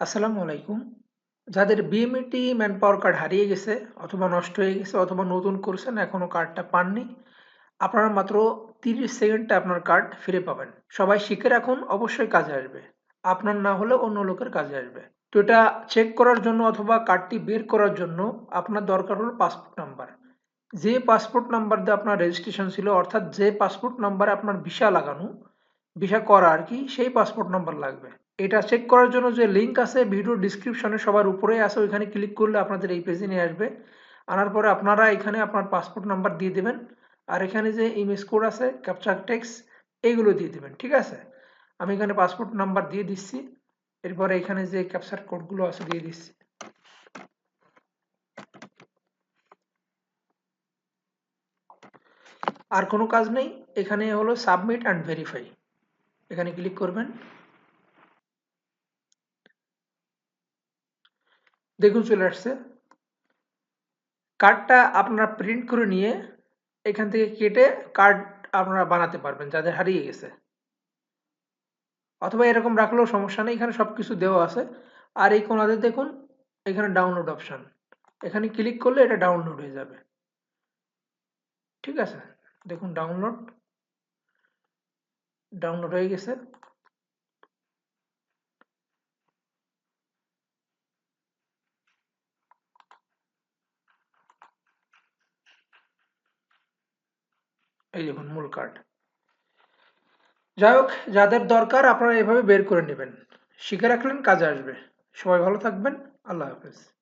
আসসালামু আলাইকুম। যাদের বিএমইটি ম্যান পাওয়ার কার্ড হারিয়ে গেছে অথবা নষ্ট হয়ে গেছে অথবা নতুন করছেন, এখনও কার্ডটা পাননি, আপনারা মাত্র তিরিশ সেকেন্ডে আপনার কার্ড ফিরে পাবেন। সবাই শিখে রাখুন, অবশ্যই কাজে আসবে। আপনার না হলে অন্য লোকের কাজে আসবে। তো এটা চেক করার জন্য অথবা কার্ডটি বের করার জন্য আপনার দরকার হলো পাসপোর্ট নাম্বার যে পাসপোর্ট নাম্বার দিয়ে আপনার রেজিস্ট্রেশন ছিল, অর্থাৎ যে পাসপোর্ট নাম্বারে আপনার ভিসা লাগানো ভিসা করা আর কি, সেই পাসপোর্ট নাম্বার লাগবে। এটা চেক করার জন্য যে লিঙ্ক আছে ভিডিও ডিসক্রিপশনে সবার উপরে আছে, ওইখানে ক্লিক করলে আপনাদের এই পেজে নিয়ে আসবে। আনার পরে আপনারা এখানে আপনার পাসপোর্ট নাম্বার দিয়ে দেবেন, আর এখানে যে ইমেজ কোড আছে ক্যাপচার টেক্স এইগুলো দিয়ে দেবেন, ঠিক আছে? আমি এখানে পাসপোর্ট নাম্বার দিয়ে দিচ্ছি, এরপরে এখানে যে ক্যাপচার কোডগুলো আছে দিয়ে দিচ্ছি। আর কোনো কাজ নেই, এখানে হলো সাবমিট অ্যান্ড ভেরিফাই এখানে ক্লিক করবেন। দেখুন চলে আসছে। কার্ডটা আপনারা প্রিন্ট করে নিয়ে এখান থেকে কেটে কার্ড আপনারা বানাতে পারবেন যাদের হারিয়ে গেছে। অথবা এরকম রাখলেও সমস্যা নেই, এখানে সব কিছু দেওয়া আছে। আর এই কোনাতে দেখুন, এখানে ডাউনলোড অপশান এখানে ক্লিক করলে এটা ডাউনলোড হয়ে যাবে। ঠিক আছে? দেখুন ডাউনলোড ডাউনলোড হয়ে গেছে। এই দেখুন মূল কার্ড যাই হোক যাদের দরকার আপনারা এভাবে বের করে নেবেন। শিখে রাখলেন, কাজে আসবে। সবাই ভালো থাকবেন। আল্লাহ হাফেজ।